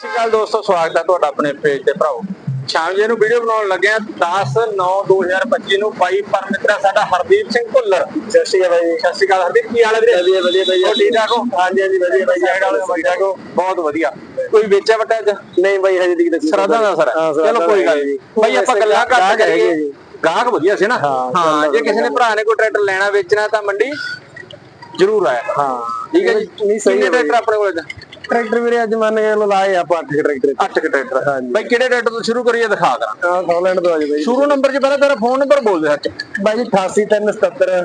ਸਤਿ ਸ਼੍ਰੀ ਅਕਾਲ ਦੋਸਤੋ ਸਵਾਗਤ ਹੈ ਤੁਹਾਡਾ ਆਪਣੇ ਪੇਜ ਤੇ ਭਰਾਓ। ਸ਼ਾਮ ਜੀ ਨੂੰ ਵੀਡੀਓ ਬਣਾਉਣ ਲੱਗੇ ਆ 10 9 2025 ਨੂੰ ਬਾਈ ਪਰਮਿੱਤਰਾ ਸਾਡਾ ਹਰਦੀਪ ਸਿੰਘ ਭੁੱਲਰ। ਸਤਿ ਸ਼੍ਰੀ ਅਕਾਲ ਬਾਈ ਸਤਿ ਸ਼੍ਰੀ ਅਕਾਲ ਹਰਦੀਪ ਕੀ ਹਾਲ ਹੈ ਵੀਰੇ? ਵਧੀਆ ਵਧੀਆ ਬਾਈ ਹੋਰ ਠੀਕ ਠਾਕ ਹੋ? ਹਾਂਜੀ ਹਾਂਜੀ ਵਧੀਆ ਬਾਈ ਸਾਈਡ ਵਾਲੇ ਠੀਕ ਠਾਕ ਹੋ? ਬਹੁਤ ਵਧੀਆ। ਕੋਈ ਵੇਚਿਆ ਵਟਾ ਅੱਜ? ਨਹੀਂ ਬਾਈ ਹਜੇ ਤੱਕ ਦੱਸੀ ਸਰਦਾ ਦਾ ਸਰ ਹਾਂ, ਸਰਦਾ ਚਲੋ ਕੋਈ ਗੱਲ ਨਹੀਂ। ਬਾਈ ਆਪਾਂ ਗੱਲਾਂ ਗਾਹਕ ਕਰੀਏ। ਵਧੀਆ ਸੀ ਨਾ? ਹਾਂ, ਜੇ ਕਿਸੇ ਨੇ ਭਰਾ ਨੇ ਕੋਈ ਟਰੈਕਟਰ ਲੈਣਾ ਵੇਚਣਾ ਤਾਂ ਮੰਡੀ ਜ਼ਰੂਰ ਆਇਆ। ਹਾਂ। ਠੀਕ ਹੈ ਜੀ? ਨਹੀਂ ਸਹੀ। ਟਰੈਕਟਰ ਆਪਣੇ ਕੋਲ ਟਰੈਕਟਰ ਵੀਰੇ ਅੱਜ ਮੰਨ ਕੇ ਲੋ ਲਾਏ ਆਪਾਂ ਅੱਠ ਕੁ ਟਰੈਕਟਰ। ਅੱਠ ਕੁ ਟਰੈਕਟਰ ਹਾਂਜੀ। ਬਾਈ ਕਿਹੜੇ ਟਰੈਕਟਰ ਤੋਂ ਸ਼ੁਰੂ ਕਰੀਏ ਦਿਖਾ ਕਰਾਂ। ਹਾਂ ਸੌਲੈਂਡ ਤੋਂ ਆ ਜੀ ਬਾਈ। ਸ਼ੁਰੂ ਨੰਬਰ 'ਚ ਪਹਿਲਾਂ ਤੇਰਾ ਫੋਨ ਨੰਬਰ ਬੋਲ ਦੇ ਸੱਚ ਬਾਈ ਜੀ 88377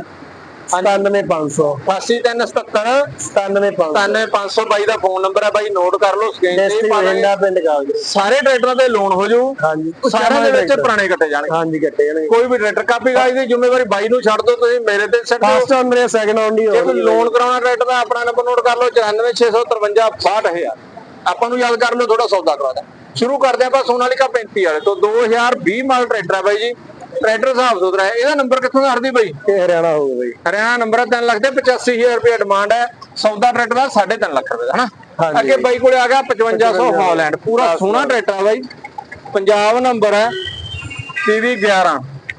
97500 80377 97500 97500 ਬਾਈ ਦਾ ਫੋਨ ਨੰਬਰ ਹੈ ਬਾਈ ਨੋਟ ਕਰ ਲਓ ਸਕਰੀਨ ਤੇ ਹੀ ਡਿਸਟ੍ਰਿਕਟ ਪਾ ਦਾਂਗੇ ਬਠਿੰਡਾ ਪਿੰਡ ਕਾਲਜ ਸਾਰੇ ਟਰੈਕਟਰਾਂ ਤੇ ਲੋਨ ਹੋ ਜਾਊ। ਹਾਂਜੀ। ਸਾਰਿਆਂ ਦੇ ਵਿੱਚ ਟਰੈਕਟਰ। ਪੁਰਾਣੇ ਕੱਟੇ ਜਾਣਗੇ। ਹਾਂਜੀ ਕੱਟੇ ਜਾਣਗੇ। ਕੋਈ ਵੀ ਟਰੈਕਟਰ ਕਾਪੀ ਕਾਜ ਦੀ ਜ਼ਿੰਮੇਵਾਰੀ ਬਾਈ ਨੂੰ ਛੱਡ ਦਿਓ ਤੁਸੀਂ ਮੇਰੇ ਤੇ ਛੱਡ ਦਿਓ। ਫਸਟ ਓਨਰ ਜਾਂ ਸੈਕੰਡ ਓਨਰ ਹੀ ਜੇ ਕੋਈ ਹੋਣੀ ਲੋਨ ਕਰਾਉਣਾ ਟਰੈਕਟਰ ਦਾ ਆਪਣਾ ਨੰਬਰ ਨੋਟ ਕਰ ਲਓ 94653 62000 ਆਪਾਂ ਨੂੰ ਯਾਦ ਕਰ ਲਓ ਥੋੜਾ ਸੌਦਾ ਕਰਾ ਦੇ ਸ਼ੁਰੂ ਕਰਦੇ ਆਪਾਂ ਸੋਨਾਲੀਕਾ 35 ਵਾਲੇ ਤੋਂ। 2020 ਮਾਡਲ ਟਰੈਕਟਰ ਹੈ ਬਾਈ ਜੀ। ਟਰੈਕਟਰ ਹਿਸਾਬ ਸੁਥਰਾ ਹੈ। ਇਹਦਾ ਨੰਬਰ ਕਿੱਥੋਂ ਦਾ ਹਰਦੀ ਬਾਈ? ਇਹ ਹਰਿਆਣਾ ਹੋਊਗਾ ਬਾਈ। ਹਰਿਆਣਾ ਨੰਬਰ ਹੈ 3 ਲੱਖ ਦੇ 85000 ਰੁਪਏ ਡਿਮਾਂਡ ਹੈ। ਸੌਦਾ ਟਰੈਕਟਰ ਦਾ 3.5 ਲੱਖ ਰੁਪਏ ਦਾ ਹਨਾ। ਅੱਗੇ ਬਾਈ ਕੋਲੇ ਆ ਗਿਆ 5500 ਹਾਲੈਂਡ। ਪੂਰਾ ਸੋਹਣਾ ਟਰੈਕਟਰ ਬਾਈ। ਪੰਜਾਬ ਨੰਬਰ ਹੈ PV 11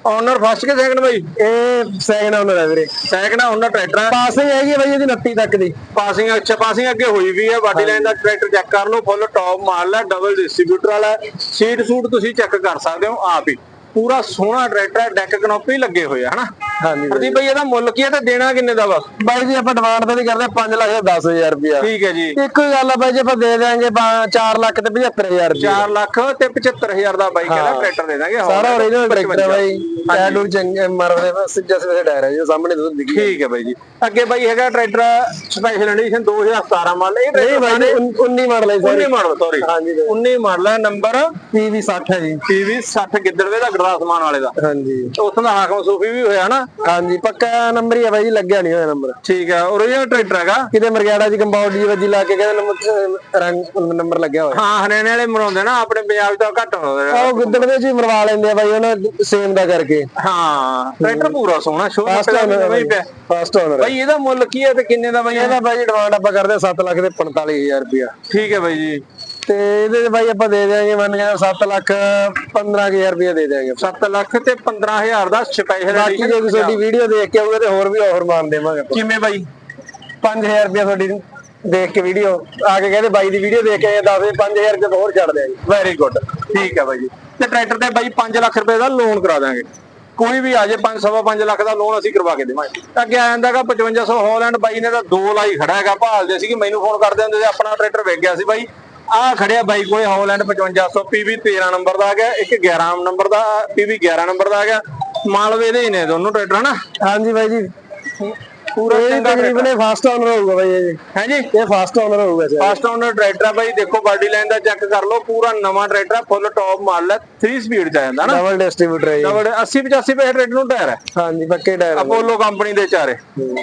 ਓਨਰ ਫਸਟ ਕੇ ਸੈਕੰਡ ਬਾਈ? ਇਹ ਸੈਕੰਡ ਓਨਰ ਹੈ ਵੀਰੇ। ਸੈਕੰਡ ਓਨਰ ਟਰੈਕਟਰ ਹੈ। ਪਾਸਿੰਗ ਹੈਗੀ ਹੈ ਬਾਈ ਇਹਦੀ 29 ਤੱਕ ਦੀ। ਪਾਸਿੰਗ ਅੱਛਾ ਪਾਸਿੰਗ ਅੱਗੇ ਹੋਈ ਵੀ ਹੈ। ਬਾਡੀ ਲਾਈਨ ਦਾ ਟਰੈਕਟਰ ਚੈੱਕ ਕਰ ਲਓ ਫੁੱਲ ਟੌਪ ਮਾਲ ਹੈ ਡਬਲ ਡਿਸਟ੍ਰੀਬਿਊਟਰ ਵਾਲਾ। ਸੀਟ ਸੂਟ ਤੁਸੀਂ ਚੈੱਕ ਕਰ ਸਕਦੇ ਹੋ ਆਪ ਹੀ। ਪੂਰਾ ਸੋਹਣਾ ਟਰੈਕਟਰ ਹੈ ਡੈਕ ਕਨੋਪੀ ਲੱਗੇ ਹੋਏ ਆ ਹਨਾ? ਹਾਂਜੀ ਪ੍ਰਦੀਪ ਭਾਈ ਇਹਦਾ ਮੁੱਲ ਕੀ ਹੈ ਤੇ ਦੇਣਾ ਕਿੰਨੇ ਦਾ ਵਾ? ਬਾਈ ਜੀ ਆਪਾਂ ਡਿਮਾਂਡ ਤਾਂ ਨਹੀਂ ਕਰਦੇ 5 ਲੱਖ 10000 ਰੁਪਇਆ। ਠੀਕ ਹੈ ਜੀ। ਇੱਕੋ ਹੀ ਗੱਲ ਆ ਬਾਈ ਜੀ ਆਪਾਂ ਦੇ ਦੇਾਂਗੇ 4 ਲੱਖ ਤੇ 75000 ਰੁਪਇਆ। 4 ਲੱਖ ਤੇ 75000 ਦਾ ਬਾਈਕ ਇਹਦਾ ਹਾਂ। ਟਰੈਕਟਰ ਦੇ ਦਾਂਗੇ ਸਾਰਾ ਓਰੀਜਨਲ ਟਰੈਕਟਰ ਹੈ ਬਾਈ। ਟੂਰ ਚੰਗੇ ਮਰਦੇ ਬਸ ਜਸ ਵੇ ਟਾਇਰ ਹੈ ਜੀ ਸਾਹਮਣੇ ਦੁੱਧ ਦਿਖੀ ਠੀਕ ਹੈ ਬਾਈ ਜੀ। ਅੱਗੇ ਬਾਈ ਹੈਗਾ ਟਰੈਕਟਰ ਸਪੈਸ਼ਲ ਐਡੀਸ਼ਨ 2017 ਮਾਡਲ ਇਹ ਨਹੀਂ ਬਾਈ ਜੀ 19 ਮਾਡਲ ਹੈ 19 ਮਾਡਲ ਸੌਰੀ ਹਾਂਜੀ 19 ਮਾਡਲ ਹੈ ਨੰਬਰ ਪੀਵੀ 60 ਹੈ ਜੀ। PV 60 ਗਿੱਦੜਵੇ ਦਾ ਗੜਾਸਮਾਨ ਵਾਲੇ ਦਾ। ਹਾਂਜੀ। ਉੱਥੋਂ ਦਾ ਹਾਕਮ ਸੂਫੀ ਵੀ ਹੋਇਆ ਨਾ ਹਾਂਜੀ ਪੱਕਾ ਨੰਬਰ ਹੀ ਹੈ ਬਾਈ ਜੀ ਲੱਗਿਆ ਨਹੀਂ ਹੋਇਆ ਨੰਬਰ ਠੀਕ ਹੈ ਓਰੀਜਨਲ ਟਰੈਕਟਰ ਹੈਗਾ। ਕਿਤੇ ਮਰਗਿਆੜਾ ਜੀ ਕੰਪਾਊਂਡ ਜੀ ਵੱਜੀ ਲਾ ਕੇ ਕਹਿੰਦੇ ਨੰਬਰ ਰੰਗ ਨੰਬਰ ਲੱਗਿਆ ਹੋਇਆ। ਹਾਂ ਹਰਿਆਣੇ ਵਾਲੇ ਮਨਾਉਂਦੇ ਨਾ ਆਪਣੇ ਪੰਜਾਬ ਤਾਂ ਘੱਟ ਉਹ ਗਿੱਦੜ ਦੇ ਜੀ ਮਰਵਾ ਲੈਂਦੇ ਆ ਬਾਈ ਉਹਨਾਂ ਸੇਮ ਦਾ ਕਰਕੇ। ਹਾਂ ਟਰੈਕਟਰ ਪੂਰਾ ਸੋਹਣਾ ਹੀ ਪਿਆ। ਫਾਸਟ ਓਨਰ ਬਾਈ ਇਹਦਾ ਮੁੱਲ ਕੀ ਹੈ ਤੇ ਕਿੰਨੇ ਦਾ ਬਾਈ? ਇਹਦਾ ਬਾਈ ਡਿਮਾਂਡ ਆਪਾਂ ਕਰਦੇ 7 ਲੱਖ ਤੇ 45000 ਰੁਪਇਆ। ਠੀਕ ਹੈ ਬਾਈ ਜੀ। ਤੇ ਇਹਦੇ ਤੇ ਬਾਈ ਆਪਾਂ ਦੇ ਦੇਾਂਗੇ ਮੰਨ ਕੇ 7 ਲੱਖ 15000 ਰੁਪਇਆ ਦੇ ਦੇਾਂਗੇ 7 ਲੱਖ ਤੇ 15000 ਦਾ ਸਪੈਸ਼ਲ ਬਾਕੀ ਜੇ ਤੁਹਾਡੀ ਵੀਡੀਓ ਦੇਖ ਕੇ ਆਊਗਾ ਤੇ ਹੋਰ ਵੀ ਆਫਰ ਮਾਨ ਦੇਵਾਂਗੇ ਕਿਵੇਂ ਬਾਈ? 5000 ਰੁਪਇਆ ਤੁਹਾਡੀ ਦੇਖ ਕੇ ਵੀਡੀਓ। ਆ ਕੇ ਕਹਿੰਦੇ ਬਾਈ ਦੀ ਵੀਡੀਓ ਦੇਖ ਕੇ 10 5000 ਰੁਪਇਆ ਤਾਂ ਹੋਰ ਛੱਡ ਦਿਆਂਗੇ। ਵੈਰੀ ਗੁੱਡ ਠੀਕ ਹੈ ਬਾਈ ਜੀ। ਤੇ ਟਰੈਕਟਰ ਤੇ ਬਾਈ 5 ਲੱਖ ਰੁਪਏ ਦਾ ਲੋਨ ਕਰਾ ਦਾਂਗੇ ਕੋਈ ਵੀ ਆ ਜੇ 5 ਸਵਾ 5 ਲੱਖ ਦਾ ਲੋਨ ਅਸੀਂ ਕਰਵਾ ਕੇ ਦੇਵਾਂਗੇ। ਅੱਗੇ ਆ ਜਾਂਦਾਗਾ 5500 ਹਾਲੈਂਡ ਬਾਈ ਨੇ ਤਾਂ ਦੋ ਲਾਈ ਖੜਾ ਹੈਗਾ ਭਾਲਦੇ ਸੀ ਕਿ ਮੈਨੂੰ ਫੋਨ ਕਰਦੇ ਹੁੰਦੇ ਸੀ ਆਪਣਾ ਟਰੈਕਟਰ ਵੇਚ ਗਿਆ ਸੀ ਬਾਈ। ਆ ਖੜਿਆ ਬਾਈ ਕੋਲੇ ਹਾਲੈਂਡ 5500 PV 13 ਨੰਬਰ ਦਾ ਆ ਗਿਆ, ਇੱਕ 11 ਨੰਬਰ ਦਾ PV 11 ਨੰਬਰ ਦਾ ਆ ਗਿਆ। ਮਾਲਵੇ ਦੇ ਹੀ ਨੇ ਦੋਨੋਂ ਟਰੈਕਟਰ, ਹਨਾ? ਹਾਂਜੀ ਬਾਈ ਜੀ। ਪੂਰਾ ਇਹ ਚੰਗਾ ਤਕਰੀਬਨ ਫਾਸਟ ਓਨਰ ਹੋਊਗਾ ਬਾਈ ਇਹ। ਹੈ ਜੀ ਇਹ ਫਾਸਟ ਓਨਰ ਹੋਊਗਾ ਸਰ। ਫਸਟ ਓਨਰ ਟਰੈਕਟਰ ਆ ਬਾਈ ਦੇਖੋ ਬਾਡੀ ਲਾਈਨ ਦਾ ਚੈੱਕ ਕਰ ਲਓ ਪੂਰਾ ਨਵਾਂ ਟਰੈਕਟਰ ਫੁੱਲ ਟੌਪ ਮਾਡਲ ਹੈ 3 ਸਪੀਡ ਚ ਆ ਜਾਂਦਾ ਨਾ। ਡਬਲ ਡਿਸਟ੍ਰੀਬਿਊਟਰ ਹੈ ਡਬਲ 80 85 ਪੈਸੇ ਟਰੈਕਟਰ ਨੂੰ ਟਾਇਰ ਹੈ ਹਾਂਜੀ ਪੱਕੇ ਟਾਇਰ ਅਪੋਲੋ ਕੰਪਨੀ ਦੇ ਚਾਰੇ।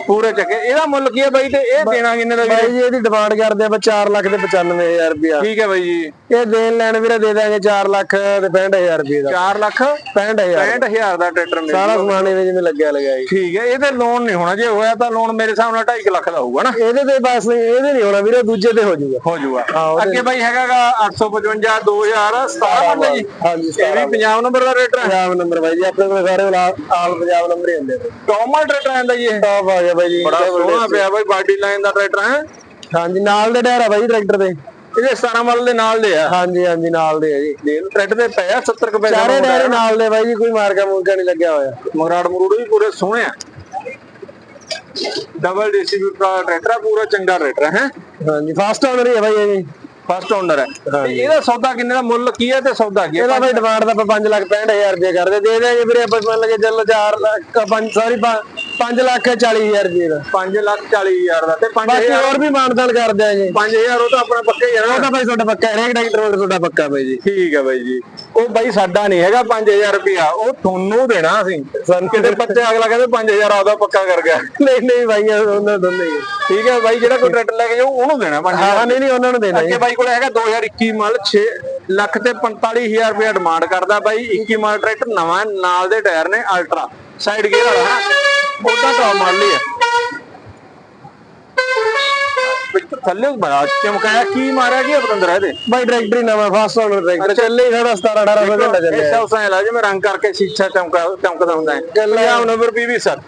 ਪੂਰੇ ਚੱਕੇ। ਇਹਦਾ ਮੁੱਲ ਕੀ ਹੈ ਬਾਈ ਤੇ ਇਹ ਦੇਣਾ ਕਿੰਨੇ ਦਾ ਬਾਈ ਜੀ ਇਹਦੀ ਡਿਮਾਂਡ ਕਰਦੇ ਆਪਾਂ 4 ਲੱਖ ਤੇ 95000 ਰੁਪਇਆ। ਠੀਕ ਹੈ ਬਾਈ ਜੀ। ਇਹ ਦੇਣ ਲੈਣ ਵੀਰੇ ਦੇ ਦਾਂਗੇ 4 ਲੱਖ ਤੇ 65000 ਰੁਪਏ ਦਾ। 4 ਲੱਖ? 65000 65000 ਦਾ ਟਰੈਕਟਰ ਸਾਰਾ ਸਮਾਨ ਇਹਦੇ ਜਿਵੇਂ ਲੱਗਿਆ ਲਗਾਇਆ ਠੀਕ ਹੈ ਇਹਦੇ ਲੋਨ ਨਹੀਂ ਹੋਣਾ ਜੇ ਹੋਇਆ ਤਾਂ ਲੋਨ ਮੇਰੇ ਹਿਸਾਬ ਨਾਲ 2.5 ਲੱਖ ਦਾ ਹੋਊਗਾ ਨਾ। ਇਹਦੇ ਤੇ ਬਸ ਇਹਦੇ ਨਹੀਂ ਹੋਣਾ ਵੀਰੇ ਦੂਜੇ ਤੇ ਹੋ ਜਾਊਗਾ। ਹੋ ਜਾਊਗਾ। ਅੱਗੇ ਬਾਈ ਹੈਗਾਗਾ 855 2017 ਮਾਡਲ ਜੀ ਹਾਂਜੀ ਇਹ ਵੀ ਪੰਜਾਬ ਨੰਬਰ ਦਾ ਟਰੈਕਟਰ ਹੈ। ਪੰਜਾਬ ਨੰਬਰ ਬਾਈ ਜੀ ਆਪਣੇ ਕੋਲ ਸਾਰੇ ਆਲ ਪੰਜਾਬ ਨੰਬਰ ਹੀ ਹੁੰਦੇ ਨੇ। ਟੌਪ ਟਰੈਕਟਰ ਆਂਦਾ ਜੀ ਇਹ। ਟੌਪ ਆ ਗਿਆ ਬਾਈ ਜੀ ਬੜਾ ਸੋਹਣਾ ਪਿਆ ਬਾਈ ਬਾਡੀ ਲਾਈਨ ਦਾ ਟਰੈਕਟਰ ਹੈ। ਹਾਂਜੀ ਨਾਲ ਦੇ ਟਾਇਰ ਆ ਬਾਈ ਟਰੈਕਟਰ ਦੇ। ਇਹਦੇ 17 ਮਾਡਲ ਦੇ ਨਾਲ ਦੇ ਆ। ਹਾਂਜੀ ਹਾਂਜੀ ਨਾਲ ਦੇ ਆ ਜੀ। ਦੇਖ ਟਰੈਕਟਰ ਦੇ ਪਏ ਆ 70 ਰੁਪਏ ਦਾ ਚਾਰੇ ਟਾਇਰ ਨਾਲ ਦੇ ਬਾਈ ਜੀ ਕੋਈ ਮਾਰਕਾ ਮੂਰਕਾ ਨਹੀਂ ਲੱਗਿਆ ਹੋਇਆ। ਮਗਰਾੜ ਮਰੂੜ ਵੀ ਪੂਰੇ ਸੋਹਣੇ ਆ। ਡਬਲ ਡਿਸਟ੍ਰੀਬਿਊਟਰ ਵਾਲਾ ਟਰੈਕਟਰ ਆ ਪੂਰਾ ਚੰਗਾ ਟਰੈਕਟਰ ਹੈ? ਹਾਂਜੀ ਫਾਸਟ ਓਨਰ ਹੀ ਹੈ ਬਾਈ ਇਹ ਜੀ ਫਸਟ ਓਨਰ ਹੈ ਤੇ ਇਹਦਾ ਸੌਦਾ ਕਿੰਨੇ ਦਾ? ਮੁੱਲ ਕੀ ਹੈ ਤੇ ਸੌਦਾ ਕੀ ਹੈ ਇਹਦਾ ਬਾਈ ਡਿਮਾਂਡ ਤਾਂ ਆਪਾਂ 5 ਲੱਖ 65000 ਰੁਪਏ ਕਰਦੇ। ਦੇ ਦੇਾਂਗੇ ਵੀਰੇ ਆਪਾਂ ਮੰਨ ਲਗੇ ਚੱਲ 4 ਲੱਖ 5 ਸੌਰੀ 5 ਲੱਖ 40000 ਰੁਪਏ ਦਾ। 5 ਲੱਖ 40 ਹਜ਼ਾਰ ਦਾ ਤੇ ਬਾਕੀ 5000 ਹੋਰ ਵੀ ਮਾਨਦਾਨ ਕਰ ਦਿਆਂਗੇ 5000 ਉਹ ਤਾਂ ਆਪਣਾ ਪੱਕਾ ਹੀ ਹੈ ਉਹ ਤਾਂ ਬਾਈ ਤੁਹਾਡਾ ਪੱਕਾ ਹੈ ਹਰੇਕ ਟਰੈਕਟਰ ਵਾਲਾ ਤੁਹਾਡਾ ਪੱਕਾ ਬਾਈ ਜੀ। ਠੀਕ ਹੈ ਬਾਈ ਜੀ। ਉਹ ਬਾਈ ਸਾਡਾ ਨਹੀਂ ਹੈਗਾ 5000 ਰੁਪਿਆ ਉਹ ਤੁਹਾਨੂੰ ਦੇਣਾ ਅਸੀਂ। ਸਾਨੂੰ ਕਿਤੇ ਬੱਚੇ ਅਗਲਾ ਕਹਿੰਦੇ 5000 ਆਪਦਾ ਪੱਕਾ ਕਰ ਗਿਆ। ਨਹੀਂ ਨਹੀਂ ਬਾਈ ਉਹਨਾਂ ਦੋਨੇ ਹੀ ਠੀਕ ਹੈ ਬਾਈ ਜਿਹੜਾ ਕੋਈ ਟਰੈਕਟਰ ਲੈ ਕੇ ਜਾਊ ਉਹਨੂੰ ਦੇਣਾ 5000 ਹਾਂ ਨਹੀਂ ਨਹੀਂ ਉਹਨਾਂ ਨੂੰ ਦੇਣਾ ਜੀ। ਅੱਗੇ ਬਾਈ ਕੋਲ ਹੈਗਾ 2021 ਮਾਡਲ 6 ਲੱਖ ਤੇ 45000 ਰੁਪਏ ਡਿਮਾਂਡ ਕਰਦਾ ਬਾਈ। 21 ਮਾਡਲ ਟਰੈਕਟਰ ਨਵਾਂ ਨਾਲ ਦੇ ਟਾਇਰ ਨੇ ਅਲਟਰਾ ਸਾਈਡ ਗੇਅਰ ਵਾਲਾ ਉਹਦਾ ਟੌਪ ਮਾਡਲ ਹੀ ਹੈ ਥੱਲੇ ਬੜਾ ਚਮਕਾਇਆ। ਕੀ ਮਾਰਿਆ ਕੀ ਪਤੰਦਰ ਇਹਦੇ? ਬਾਈ ਟਰੈਕਟਰ ਹੀ ਨਵਾਂ ਫਾਸਟ ਓਨਰ ਟਰੈਕਟਰ। ਚੱਲੇ ਹੀ ਸਾਡਾ 17 18 ਘੰਟਾ ਚੱਲਿਆ। ਸਭ ਸਾਇਲਾ ਜਿਵੇਂ ਰੰਗ ਕਰਕੇ ਸ਼ੀਸ਼ਾ ਚਮਕਾ ਚਮਕਦਾ ਹੁੰਦਾ ਹੈ। ਗੱਲਾਂ- ਪੰਜਾਬ ਨੰਬਰ 20 ਸਰ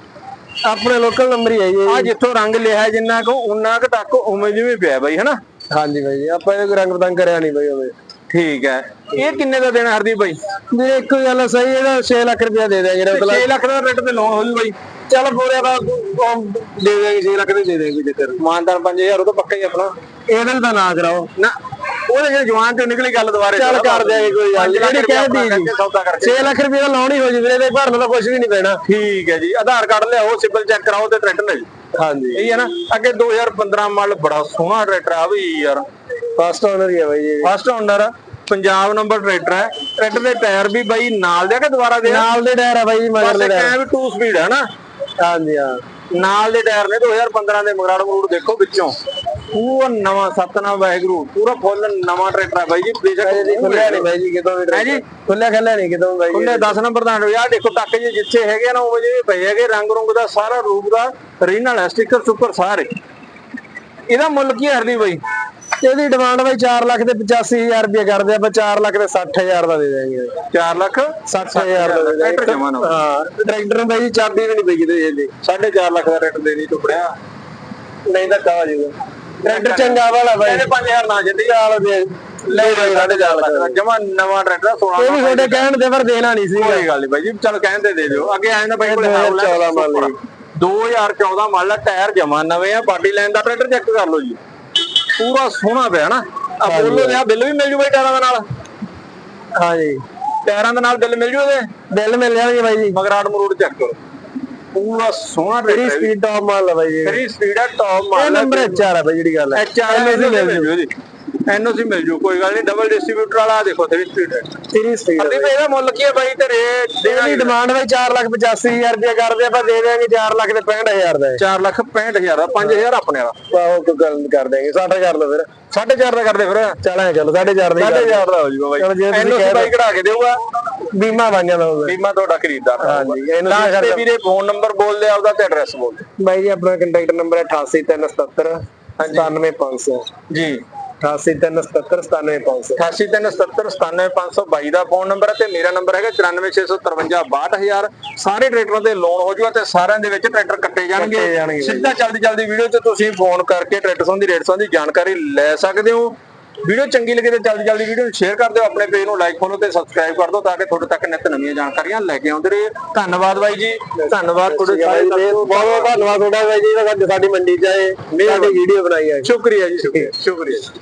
ਆਪਣੇ ਲੋਕਲ ਨੰਬਰ ਹੀ ਹੈ ਜੀ। ਆ ਜਿੱਥੋਂ ਰੰਗ ਲਿਆ ਜਿੰਨਾ ਕੋ ਉਨਾ ਕੁ ਤੱਕ ਉਵੇਂ ਜਿਵੇਂ ਪਿਆ ਬਾਈ ਹਨਾ? ਹਾਂਜੀ ਬਾਈ ਜੀ ਆਪਾਂ ਇਹਦੇ ਕੋਈ ਰੰਗ ਬਦੰਗ ਕਰਿਆ ਨਹੀਂ ਬਾਈ ਉਹਦੇ। ਠੀਕ ਹੈ। ਇਹ ਕਿੰਨੇ ਦਾ ਦੇਣਾ ਹਰਦੀਪ ਬਾਈ? ਵੀਰੇ ਇੱਕੋ ਗੱਲ ਸਹੀ ਇਹਦਾ 6 ਲੱਖ ਰੁਪਇਆ ਦੇ ਦਿਆਂਗੇ ਮਤਲਬ 6 ਲੱਖ ਦਾ ਰੇਟ ਤੇ ਲੋਨ ਹੋ ਜੂ ਬਾਈ। ਚੱਲ ਪੂਰੇ ਦਾ ਦੇ ਦੇਗੇ 6 ਲੱਖ ਦੇ ਦੇ ਦੇਗੇ ਕੋਈ ਚੱਕਰ ਮਾਨਦਾਰ 5000 ਉਹ ਤਾਂ ਪੱਕਾ ਹੀ ਆਪਣਾ। ਇਹਦੇ ਤਾਂ ਨਾ ਕਰਾਓ। ਨਾ ਉਹਦੇ ਜਿਹੜੇ ਜਵਾਨ ਚੋਂ ਨਿਕਲੀ ਗੱਲ ਦੁਬਾਰੇ ਚੱਲ ਕਰ ਦਿਆਂਗੇ ਕੋਈ ਗੱਲ। ਜਿਹੜੀ ਕਹਿ ਦੀ। ਸੌਦਾ ਕਰਕੇ। 6 ਲੱਖ ਰੁਪਏ ਦਾ ਲੋਨ ਹੀ ਹੋ ਜੂ ਵੀਰੇ ਤੇ ਭਰਨ ਦਾ ਕੁਝ ਵੀ ਨਹੀਂ ਪੈਣਾ। ਠੀਕ ਹੈ ਜੀ ਆਧਾਰ ਕਾਰਡ ਲਿਆਓ ਸਿਬਲ ਚੈੱਕ ਕਰਾਓ ਤੇ ਟਰੈਕਟਰ ਲੈ ਜੀ ਹਾਂਜੀ। ਇਹ ਹੈ ਨਾ ਅੱਗੇ 2015 ਮਾਡਲ ਬੜਾ ਸੋਹਣਾ ਟਰੈਕਟਰ ਆ ਵੀ ਯਾਰ। ਫਸਟ ਓਨਰ ਹੀ ਹੈ ਬਾਈ ਜੀ first owner Punjab number tractor ਹੈ। ਟਰੈਕਟਰ ਦੇ ਟਾਇਰ ਵੀ ਬਾਈ ਨਾਲ ਦੇ ਆ ਕਿ ਦੁਬਾਰਾ ਦੇ ਨਾਲ ਦੇ ਟਾਇਰ ਆ ਬਾਈ ਜੀ ਮਗਰ ਬਸ ਦੇ ਟਾਇਰ ਐ ਵੀ 2 ਸਪੀਡ ਹੈ ਨਾ। ਹਾਂਜੀ ਹਾਂ। ਨਾਲ ਦੇ ਟਾਇਰ ਨੇ 2015 ਦੇ ਮਗਰਾੜ ਮਗਰੂੜ ਦੇਖੋ ਵਿੱਚੋਂ। ਪੂਰਾ ਨਵਾਂ ਸਤਨਾਮ ਵਾਹਿਗੁਰੂ ਪੂਰਾ ਫੁੱਲ ਨਵਾਂ ਟਰੈਕਟਰ ਹੈ ਬਾਈ ਜੀ। ਬੇਸ਼ੱਕ ਜੀ ਖੁੱਲਿਆ ਨਹੀਂ ਬਾਈ ਜੀ ਕਿਤੋਂ ਵੀ ਜੀ ਖੁੱਲਿਆ ਖੱਲਿਆ ਨਹੀਂ ਕਿਤੋਂ ਬਾਈ ਜੀ। ਉਹਨੇ 10 ਨੰਬਰ ਦਾ ਯਾਰ ਦੇਖੋ ਟੱਕ ਜੇ ਜਿੱਥੇ ਹੈਗੇ ਨਾ ਉਹ ਜਿਹੇ ਪਏ ਹੈਗੇ ਰੰਗ ਰੁੰਗ ਦਾ ਸਾਰਾ ਰੂਪ ਦਾ ਰੀਨਲ ਹੈ ਸਟicker ਸੁਪਰ ਸਾਰੇ। ਇਹਦਾ ਮੁੱਲ ਕੀ ਹੈ ਹਰਦੀ ਬਾਈ? ਇਹਦੀ ਡਿਮਾਂਡ ਬਾਈ 4 ਲੱਖ ਤੇ 85000 ਰੁਪਏ ਕਰਦੇ ਆਪਾਂ 4 ਲੱਖ ਤੇ 60000 ਦਾ ਦੇ ਦੇਵਾਂਗੇ 4 ਲੱਖ? 60000 ਦਾ ਦੇ ਟਰੈਕਟਰ ਦਾਂਗੇ ਜਮਾ ਨਾ। ਹਾਂ ਟਰੈਕਟਰ ਨੂੰ ਬਾਈ ਚਾਬੀ ਵੀ ਨਹੀਂ ਪਈ ਕਿਤੇ ਇਹਦੀ 4.5 ਲੱਖ ਦਾ ਰੇਟ ਦੇਣੀ ਟੁਕੜਿਆ। ਨਹੀਂ ਤਾਂ ਕਾ ਜੂਗਾ ਟਰੈਕਟਰ ਚੰਗਾ ਵਾਲਾ ਬਾਈ। ਇਹਨੇ 5000 ਨਾ ਜਿੱਦੀ ਚਾਲ ਦੇ ਲੈ ਬਾਈ 4.5 ਲੱਖ ਜਮਾ ਨਵਾਂ ਟਰੈਕਟਰ 16 ਉਹ ਵੀ ਤੁਹਾਡੇ ਕਹਿਣ ਦੇ ਪਰ ਦੇਣਾ ਨਹੀਂ ਸੀ। ਕੋਈ ਗੱਲ ਨਹੀਂ ਬਾਈ ਜੀ ਚਲ ਕਹਿੰਦੇ ਦੇ ਦਿਓ। ਅੱਗੇ ਆਏ ਨਾ ਬਾਈ ਕੋਲੇ 2014 ਮਾਡਲ 2014 ਮਾਡਲ ਟਾਇਰ ਜਮਾ ਨਵੇਂ ਆ ਬਾਡੀ ਲਾਈਨ ਦਾ ਟਰੈਕਟਰ ਚੈੱਕ ਕਰ ਲਓ ਜੀ। ਪੂਰਾ ਸੋਹਣਾ ਪਿਆ ਨਾ। ਆ ਬੋਲੋ ਨੇ ਬਿੱਲ ਵੀ ਮਿਲ ਜੂ ਬਾਈ ਟਾਇਰਾਂ ਦੇ ਨਾਲ। ਹਾਂਜੀ। ਟਾਇਰਾਂ ਦੇ ਨਾਲ ਬਿੱਲ ਮਿਲ ਜੂ ਇਹਦੇ ਬਿੱਲ ਮਿਲ ਜਾਣਗੇ ਬਾਈ ਜੀ। ਮਗਰਾੜ ਮਰੂੜ ਚੈੱਕ ਕਰੋ। ਪੂਰਾ ਸੋਹਣਾ ਟਰੈਕਟਰ ਸਪੀਡ ਟਾਪ ਮਾਲ ਆ ਬਾਈ ਜੀ। ਸਪੀਡ ਹੈ ਟੌਪ ਇਹ ਮਾਡਲ ਨੰਬਰ HR ਆ ਬਾਈ ਜਿਹੜੀ ਗੱਲ ਹੈ ਐਚ ਆਰ ਐਨਓਸੀ ਮਿਲ ਜੂ। ਇਹਦੀ ਐਨਓਸੀ ਮਿਲ ਜੂ ਕੋਈ ਗੱਲ ਨਹੀਂ ਡਬਲ ਡਿਸਟ੍ਰੀਬਿਊਟਰ ਵਾਲਾ ਦੇਖੋ ਤੇਰੀ ਸਪੀਡ ਹੈ। ਤੇਰੀ ਸਪੀਡ ਅਰਦੀ ਭਾਈ ਇਹਦਾ ਮੁੱਲ ਕੀ ਹੈ ਬਾਈ ਤੇ ਰੇਟ ਇਹਦੀ ਡਿਮਾਂਡ ਬਾਈ 4 ਲੱਖ 85000 ਰੁਪਏ ਕਰਦੇ ਆਪਾਂ ਦੇ ਦੇਵਾਂਗੇ 4 ਲੱਖ ਤੇ 65000 ਦਾ 4 ਲੱਖ 65000 ਦਾ 5000 ਆਪਣੇ ਵਾਲਾ। ਆਹੋ ਕੋਈ ਗੱਲ ਕਰ ਦੇਗੇ 60 ਕਰ ਲਓ ਫਿਰ। 4.5 ਦਾ ਕਰਦੇ ਫਿਰ। ਚੱਲ ਐ ਚੱਲ 4.5 ਦਾ ਹੀ ਕਰ 4.5 ਦਾ। ਹੋ ਜੂਗਾ ਬਾਈ। ਚਲੋ ਜੇ ਤੁਸੀਂ ਐਨਓਸੀ ਕਹਿ ਬਾਈ ਕਢਾ ਕੇ ਦੇਊਗਾ। ਬੀਮਾ ਬਾਈਆਂ ਦਾ ਹੋਊਗਾ। ਬੀਮਾ ਤੁਹਾਡਾ ਖਰੀਦਦਾਰ ਹਾਂਜੀ, ਇਹਨੂੰ ਤੇ ਵੀਰੇ ਫੋਨ ਨੰਬਰ ਬੋਲ ਦੇ ਆਪਦਾ ਤੇ ਐਡਰੈਸ ਬੋਲ ਦੇ। ਬਾਈ ਜੀ ਆਪਣਾ ਕੰਟੈਕਟ ਨੰਬਰ ਹੈ 88377 97500 ਜੀ। 88377 97500 8837797522 ਦਾ ਫੋਨ ਨੰਬਰ ਹੈ ਤੇ ਮੇਰਾ ਨੰਬਰ ਹੈਗਾ 9465562000 ਸਾਰੇ ਟਰੈਕਟਰਾਂ ਦੇ ਲੋਨ ਹੋ ਜੂਗਾ ਤੇ ਸਾਰਿਆਂ ਦੇ ਵਿੱਚ ਟਰੈਕਟਰ ਕੱਟੇ ਜਾਣਗੇ। ਸਿੱਧਾ ਜਲਦੀ ਜਲਦੀ ਵੀਡੀਓ ਤੇ ਤੁਸੀਂ ਫੋਨ ਕਰਕੇ ਟਰੈਕਟਰ ਸੰਬੰਧੀ ਰੇਟ ਸੰਬੰਧੀ ਜਾਣਕਾਰੀ ਲੈ ਸਕਦੇ ਹੋ। ਵੀਡੀਓ ਚੰਗੀ ਲੱਗੇ ਤੇ ਜਲਦੀ ਜਲਦੀ ਵੀਡੀਓ ਨੂੰ ਸ਼ੇਅਰ ਕਰ ਦਿਓ ਆਪਣੇ ਪੇਜ ਨੂੰ ਲਾਈਕ ਫੋਲੋ ਤੇ ਸਬਸਕ੍ਰਾਈਬ ਕਰ ਦਿਓ ਤਾਂ ਕਿ ਤੁਹਾਡੇ ਤੱਕ ਨਿਤ ਨਵੀਆਂ ਜਾਣਕਾਰੀਆਂ ਲੈ ਕੇ ਆਉਂਦੇ ਰਹੇ ਧੰਨਵਾਦ ਬਾਈ ਜੀ ਧੰਨਵਾਦ ਤੁਹਾਡੇ ਸਾਰੇ ਬਹੁਤ ਬਹੁਤ ਧੰਨਵਾਦ ਤੁਹਾਡਾ ਬਾਈ ਜੀ ਸਾਡੀ ਮੰਡੀ ਚ ਆਏ ਸਾਡੀ ਵੀਡੀਓ ਬਣਾਈ ਹੈ। ਸ਼ੁਕਰੀਆ ਜੀ ਸ਼ੁਕਰੀਆ ਸ਼ੁਕਰੀਆ।